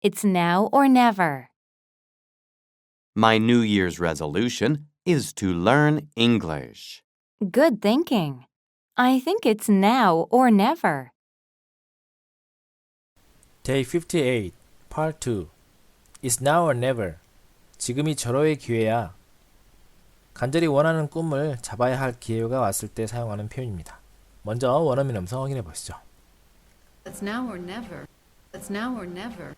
It's now or never. My New Year's resolution is to learn English. Good thinking. I think it's now or never. Day 58, Part 2. It's now or never. 지금이 절호의 기회야. 간절히 원하는 꿈을 잡아야 할 기회가 왔을 때 사용하는 표현입니다. 먼저 원어민 음성 확인해 보시죠. It's now or never. It's now or never.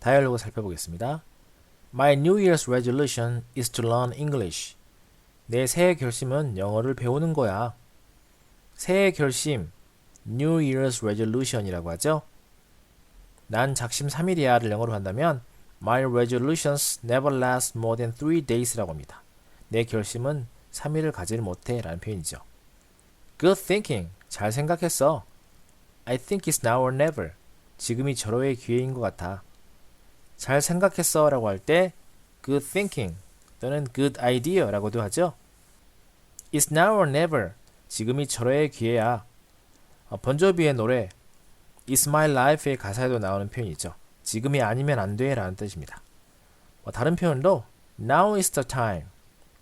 다이얼로그 살펴보겠습니다. My New Year's resolution is to learn English. 내 새해 결심은 영어를 배우는 거야. 새해 결심, New Year's resolution이라고 하죠. 난 작심 3일이야를 영어로 한다면 My resolutions never last more than 3 days라고 합니다. 내 결심은 3일을 가질 못해 라는 표현이죠. Good thinking. 잘 생각했어. I think it's now or never. 지금이 절호의 기회인 것 같아. 잘 생각했어 라고 할 때 good thinking 또는 good idea 라고도 하죠. It's now or never. 지금이 절호의 기회야. 어, 번조비의 노래 It's my life의 가사에도 나오는 표현이죠. 지금이 아니면 안 돼 라는 뜻입니다. 어, 다른 표현도 Now is the time.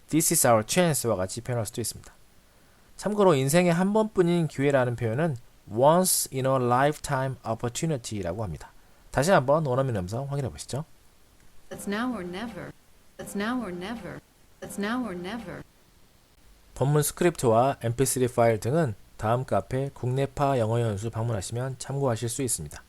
This is our chance와 같이 표현할 수도 있습니다. 참고로 인생에 한 번뿐인 기회라는 표현은 once in a lifetime opportunity라고 합니다. 다시 한번 원어민 음성 확인해 보시죠. It's now or never. It's now or never. It's now or never. 본문 스크립트와 mp3 파일 등은 다음 카페 국내파 영어 연수 방문하시면 참고하실 수 있습니다.